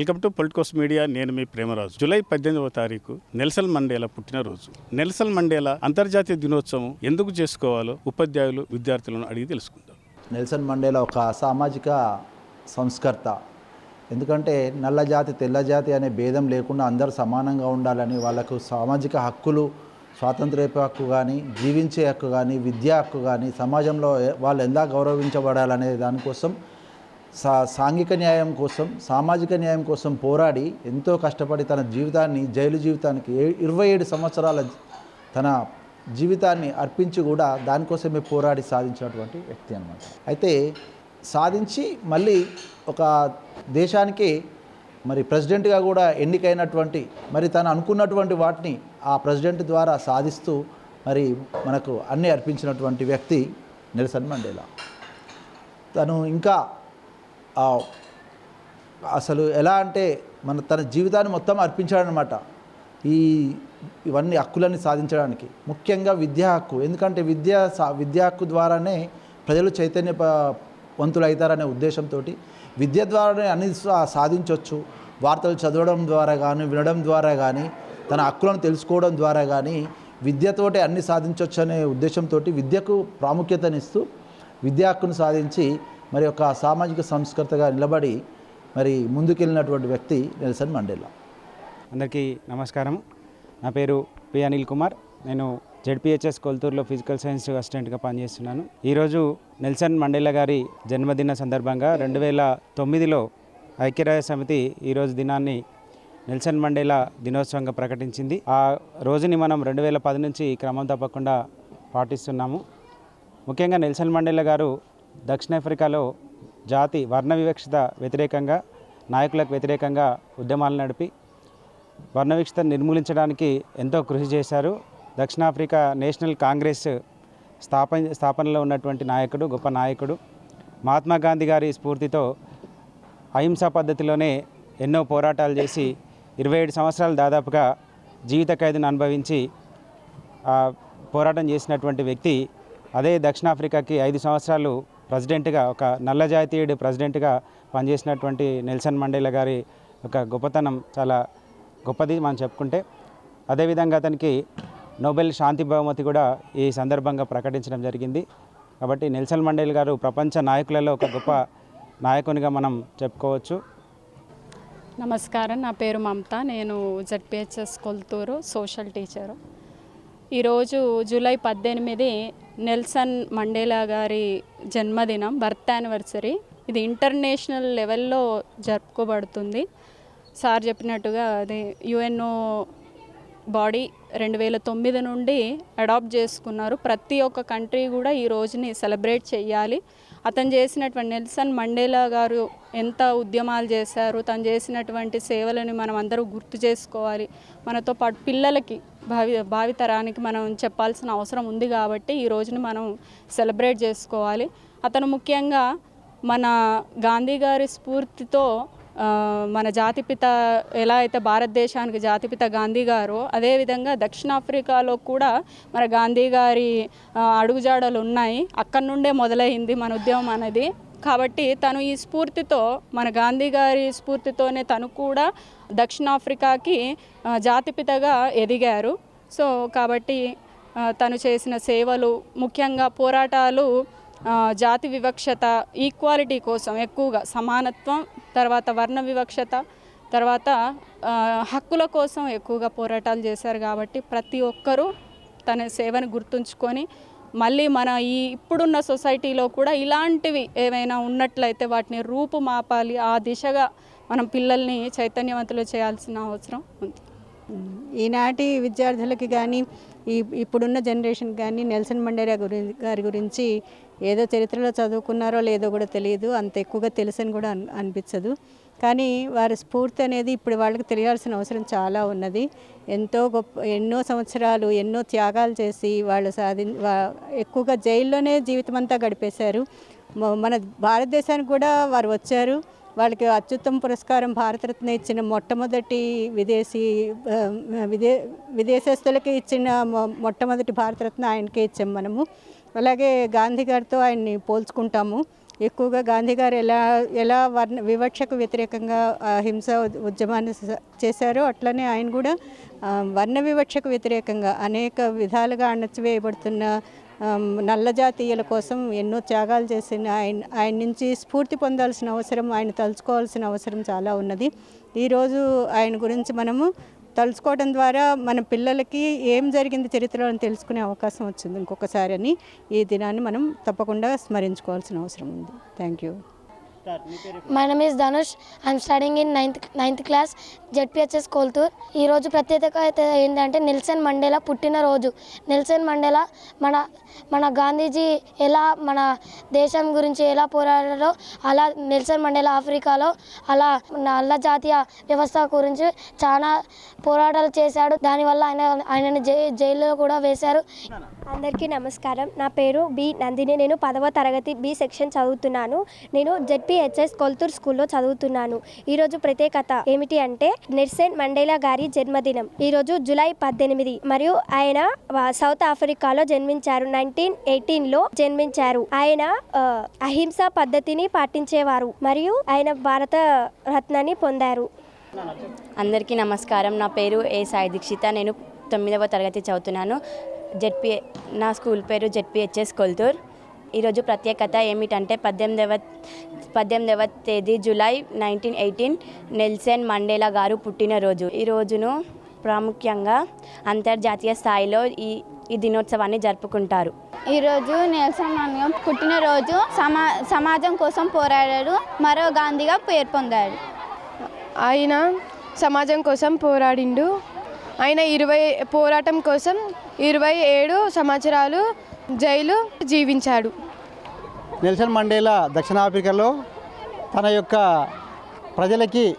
Welcome to Politicos media. నేను మీ Premaraju. July పద్దెనిమిదవ తారీఖు నెల్సన్ మండేలా పుట్టినరోజు. నెల్సన్ మండేలా అంతర్జాతీయ దినోత్సవం ఎందుకు చేసుకోవాలో ఉపాధ్యాయులు విద్యార్థులను అడిగి తెలుసుకుందాం. నెల్సన్ మండేలా ఒక సామాజిక సంస్కర్త. ఎందుకంటే నల్ల జాతి తెల్ల జాతి అనే భేదం లేకుండా అందరూ సమానంగా ఉండాలని వాళ్ళకు సామాజిక హక్కులు స్వాతంత్ర్యపు హక్కు కానీ జీవించే హక్కు కానీ విద్యా హక్కు కానీ సమాజంలో వాళ్ళు ఎలా గౌరవించబడాలనే దానికోసం సా సాంఘిక న్యాయం కోసం సామాజిక న్యాయం కోసం పోరాడి ఎంతో కష్టపడి తన జీవితాన్ని జైలు జీవితానికి ఏ- ఇరవై ఏడు సంవత్సరాల తన జీవితాన్ని అర్పించి కూడా దానికోసమే పోరాడి సాధించినటువంటి వ్యక్తి అనమాట అయితే సాధించి మళ్ళీ ఒక దేశానికి మరి ప్రెసిడెంట్గా కూడా ఎన్నికైనటువంటి మరి తను అనుకున్నటువంటి వాటిని ఆ ప్రెసిడెంట్ ద్వారా సాధిస్తూ మరి మనకు అన్నీ అర్పించినటువంటి వ్యక్తి నెల్సన్ మండేలా. తను ఇంకా అసలు ఎలా అంటే మన తన జీవితాన్ని మొత్తం అర్పించాడనమాట ఈ ఇవన్నీ హక్కులన్నీ సాధించడానికి. ముఖ్యంగా విద్యా హక్కు. ఎందుకంటే విద్యా సా- విద్యా హక్కు ద్వారానే ప్రజలు చైతన్య ప- వంతులు అవుతారనే ఉద్దేశంతో విద్య ద్వారానే అన్ని సాధించవచ్చు వార్తలు చదవడం ద్వారా కానీ వినడం ద్వారా కానీ తన హక్కులను తెలుసుకోవడం ద్వారా కానీ విద్యతోటే అన్ని సాధించవచ్చు అనే ఉద్దేశంతో విద్యకు ప్రాముఖ్యతనిస్తూ విద్యా హక్కును సాధించి మరి ఒక సామాజిక సంస్కర్తగా నిలబడి మరి ముందుకెళ్ళినటువంటి వ్యక్తి నెల్సన్ మండేలా. అందరికీ నమస్కారం. నా పేరు పి అనిల్ కుమార్. నేను జెడ్పిహెచ్ఎస్ కొల్తూరులో ఫిజికల్ సైన్స్ అసిస్టెంట్గా పనిచేస్తున్నాను. ఈరోజు నెల్సన్ మండేలా గారి జన్మదిన సందర్భంగా రెండు వేల తొమ్మిదిలో ఐక్యరాజ్య సమితి ఈరోజు దినాన్ని నెల్సన్ మండేలా దినోత్సవంగా ప్రకటించింది. ఆ రోజుని మనం రెండు వేల పది నుంచి క్రమం తప్పకుండా పాటిస్తున్నాము. ముఖ్యంగా నెల్సన్ మండేలా గారు దక్షిణాఫ్రికాలో జాతి వర్ణ వివక్షత వ్యతిరేకంగా నాయకులకు వ్యతిరేకంగా ఉద్యమాలు నడిపి వర్ణ వివక్షత నిర్మూలించడానికి ఎంతో కృషి చేశారు. దక్షిణాఫ్రికా నేషనల్ కాంగ్రెస్ స్థాపన స్థాపనలో ఉన్నటువంటి నాయకుడు గొప్ప నాయకుడు మహాత్మా గాంధీ గారి స్ఫూర్తితో అహింసా పద్ధతిలోనే ఎన్నో పోరాటాలు చేసి ఇరవై ఏడు సంవత్సరాలు దాదాపుగా జీవిత ఖైదును అనుభవించి పోరాటం చేసినటువంటి వ్యక్తి. అదే దక్షిణాఫ్రికాకి ఐదు సంవత్సరాలు ప్రెసిడెంట్గా ఒక నల్ల జాతీయుడు ప్రెసిడెంట్గా పనిచేసినటువంటి నెల్సన్ మండేలా గారి ఒక గొప్పతనం చాలా గొప్పది మనం చెప్పుకుంటే. అదేవిధంగా అతనికి నోబెల్ శాంతి బహుమతి కూడా ఈ సందర్భంగా ప్రకటించడం జరిగింది. కాబట్టి నెల్సన్ మండేల్ గారు ప్రపంచ నాయకులలో ఒక గొప్ప నాయకునిగా మనం చెప్పుకోవచ్చు. నమస్కారం. నా పేరు మమత. నేను జడ్పిహెచ్ఎస్ కొల్తూరు సోషల్ టీచరు. ఈరోజు జూలై పద్దెనిమిది నెల్సన్ మండేలా గారి జన్మదినం బర్త్ యానివర్సరీ ఇది ఇంటర్నేషనల్ లెవెల్లో జరుపుకోబడుతుంది. సార్ చెప్పినట్టుగా అది యుఎన్ఓ బాడీ రెండు వేల తొమ్మిది నుండి అడాప్ట్ చేసుకున్నారు. ప్రతి ఒక్క కంట్రీ కూడా ఈ రోజుని సెలబ్రేట్ చేయాలి అతను చేసినటువంటి నెల్సన్ మండేలా గారు ఎంత ఉద్యమాలు చేశారు తను చేసినటువంటి సేవలను మనం అందరూ గుర్తు చేసుకోవాలి. మనతో పాటు పిల్లలకి భావి భావితరానికి మనం చెప్పాల్సిన అవసరం ఉంది కాబట్టి ఈ రోజుని మనం సెలబ్రేట్ చేసుకోవాలి. అతను ముఖ్యంగా మన గాంధీ గారి స్ఫూర్తితో మన జాతిపిత ఎలా అయితే భారతదేశానికి జాతిపిత గాంధీ గారో అదేవిధంగా దక్షిణాఫ్రికాలో కూడా మన గాంధీ గారి అడుగుజాడలు ఉన్నాయి. అక్కడి నుండే మొదలైంది మన ఉద్యమం అనేది. కాబట్టి తను ఈ స్ఫూర్తితో మన గాంధీ గారి స్ఫూర్తితోనే తను కూడా దక్షిణాఫ్రికాకి జాతిపితగా ఎదిగారు. సో కాబట్టి తను చేసిన సేవలు ముఖ్యంగా పోరాటాలు జాతి వివక్షత ఈక్వాలిటీ కోసం ఎక్కువగా సమానత్వం తర్వాత వర్ణ వివక్షత తర్వాత హక్కుల కోసం ఎక్కువగా పోరాటాలు చేశారు కాబట్టి ప్రతి ఒక్కరూ తన సేవను గుర్తుంచుకొని మళ్ళీ మన ఈ ఇప్పుడున్న సొసైటీలో కూడా ఇలాంటివి ఏమైనా ఉన్నట్లయితే వాటిని రూపుమాపాలి ఆ దిశగా మనం పిల్లల్ని చైతన్యవంతులు చేయాల్సిన అవసరం ఉంది. ఈనాటి విద్యార్థులకి కానీ ఈ ఇప్పుడున్న జనరేషన్ కానీ నెల్సన్ మండేరా గురి గారి గురించి ఏదో చరిత్రలో చదువుకున్నారో లేదో కూడా తెలియదు. అంత ఎక్కువగా తెలుసని కూడా అనిపించదు. కానీ వారి స్ఫూర్తి అనేది ఇప్పుడు వాళ్ళకి తెలియాల్సిన అవసరం చాలా ఉన్నది. ఎంతో గొప్ప ఎన్నో సంవత్సరాలు ఎన్నో త్యాగాలు చేసి వాళ్ళు సాధి ఎక్కువగా జైల్లోనే జీవితం అంతా గడిపేశారు. మన భారతదేశానికి కూడా వారు వచ్చారు. వాళ్ళకి అత్యుత్తమ పురస్కారం భారతరత్న ఇచ్చిన మొట్టమొదటి విదేశీ విదే విదేశస్తులకి ఇచ్చిన మొట్టమొదటి భారతరత్న ఆయనకే ఇచ్చాం మనము. అలాగే గాంధీ గారితో ఆయన్ని పోల్చుకుంటాము. ఎక్కువగా గాంధీ గారు ఎలా ఎలా వర్ణ వివక్షకు వ్యతిరేకంగా హింస ఉద్యమాన్ని చేశారో అట్లనే ఆయన కూడా వర్ణ వివక్షకు వ్యతిరేకంగా అనేక విధాలుగా అణచివేయబడుతున్న నల్ల జాతీయుల కోసం ఎన్నో త్యాగాలు చేసిన ఆయన ఆయన నుంచి స్ఫూర్తి పొందాల్సిన అవసరం ఆయన తలుచుకోవాల్సిన అవసరం చాలా ఉన్నది. ఈరోజు ఆయన గురించి మనము తలుచుకోవడం ద్వారా మన పిల్లలకి ఏం జరిగింది చరిత్రలో అని తెలుసుకునే అవకాశం వచ్చింది ఇంకొకసారి అని ఈ దినాన్ని మనం తప్పకుండా స్మరించుకోవాల్సిన అవసరం ఉంది. Thank you my name is Dhanush I'm studying in ninth ninth class ZPHS Kolthur ఈరోజు ప్రత్యేకత ఏంటంటే నెల్సన్ మండేలా పుట్టినరోజు. నెల్సన్ మండేలా మన మన గాంధీజీ ఎలా మన దేశం గురించి ఎలా పోరాడారో అలా నెల్సన్ మండేలా ఆఫ్రికాలో అలా నల్ల జాతీయ వ్యవస్థ గురించి చాలా పోరాటాలు చేశాడు. దానివల్ల ఆయన ఆయనని జై జైల్లో కూడా వేశారు. అందరికీ నమస్కారం. నా పేరు బి నందిని. నేను పదవ తరగతి బి సెక్షన్ చదువుతున్నాను. నేను హెచ్ఎస్ కొల్తూర్ స్కూల్లో చదువుతున్నాను. ఈరోజు ప్రత్యేకత ఏమిటి అంటే నెర్సెన్ మండేలా గారి జన్మదినం. ఈరోజు జూలై పద్దెనిమిది మరియు ఆయన సౌత్ ఆఫ్రికాలో జన్మించారు. నైన్టీన్ ఎయిటీన్లో జన్మించారు. ఆయన అహింస పద్ధతిని పాటించేవారు మరియు ఆయన భారత రత్నాన్ని పొందారు. అందరికీ నమస్కారం. నా పేరు ఏ సాయి దీక్షిత. నేను తొమ్మిదవ తరగతి చదువుతున్నాను. జెడ్పీ నా స్కూల్ పేరు జెడ్పిహెచ్ఎస్ కొల్తూర్. ఈరోజు ప్రత్యేకత ఏమిటంటే పద్దెనిమిదవ పద్దెనిమిదవ తేదీ July nineteen eighteen Nelson Mandela గారు పుట్టినరోజు. ఈ రోజును ప్రాముఖ్యంగా అంతర్జాతీయ స్థాయిలో ఈ ఈ దినోత్సవాన్ని జరుపుకుంటారు. ఈరోజు నెల్సన్ మండేలా పుట్టినరోజు. సమా సమాజం కోసం పోరాడాడు. మరో గాంధీగా పేరు పొందాడు. ఆయన సమాజం కోసం పోరాడిండు. ఆయన ఇరవై పోరాటం కోసం ఇరవై ఏడు సంవత్సరాలు జైలు జీవించాడు. నెల్సన్ మండేలా దక్షిణాఫ్రికాలో తన యొక్క ప్రజలకి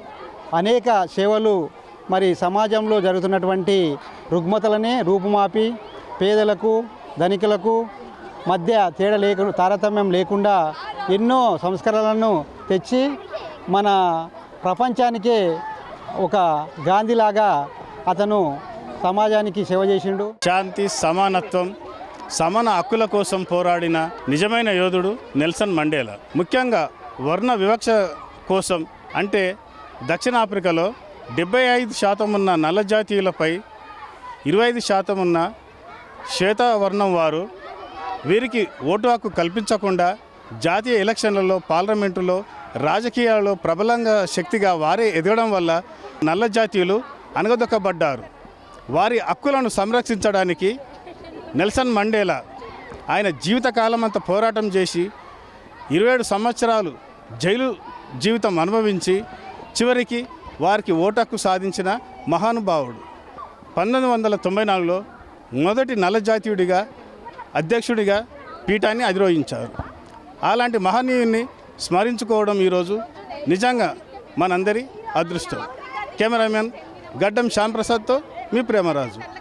అనేక సేవలు మరి సమాజంలో జరుగుతున్నటువంటి రుగ్మతలని రూపుమాపి పేదలకు ధనికులకు మధ్య తేడా లేకు తారతమ్యం లేకుండా ఎన్నో సంస్కరణలను తెచ్చి మన ప్రపంచానికే ఒక గాంధీలాగా అతను సమాజానికి సేవ చేసిండు. శాంతి సమానత్వం సమాన హక్కుల కోసం పోరాడిన నిజమైన యోధుడు నెల్సన్ మండేలా. ముఖ్యంగా వర్ణ వివక్ష కోసం అంటే దక్షిణాఫ్రికాలో డెబ్బై ఐదు శాతం ఉన్న నల్ల జాతీయులపై ఇరవై ఐదు శాతం ఉన్న శ్వేతవర్ణం వారు వీరికి ఓటు హక్కు కల్పించకుండా జాతీయ ఎలక్షన్లలో పార్లమెంటులో రాజకీయాలలో ప్రబలంగా శక్తిగా వారే ఎదగడం వల్ల నల్ల జాతీయులు అనగదొక్కబడ్డారు. వారి హక్కులను సంరక్షించడానికి నెల్సన్ మండేలా ఆయన జీవితకాలం అంత పోరాటం చేసి ఇరవై ఏడు సంవత్సరాలు జైలు జీవితం అనుభవించి చివరికి వారికి ఓటక్కు సాధించిన మహానుభావుడు. పంతొమ్మిది వందల తొంభై నాలుగులో మొదటి నల్ల జాతీయుడిగా అధ్యక్షుడిగా పీఠాన్ని అధిరోహించారు. అలాంటి మహనీయుని స్మరించుకోవడం ఈరోజు నిజంగా మనందరి అదృష్టం. కెమెరామెన్ గడ్డం శ్యాంప్రసాద్తో మీ ప్రేమరాజు.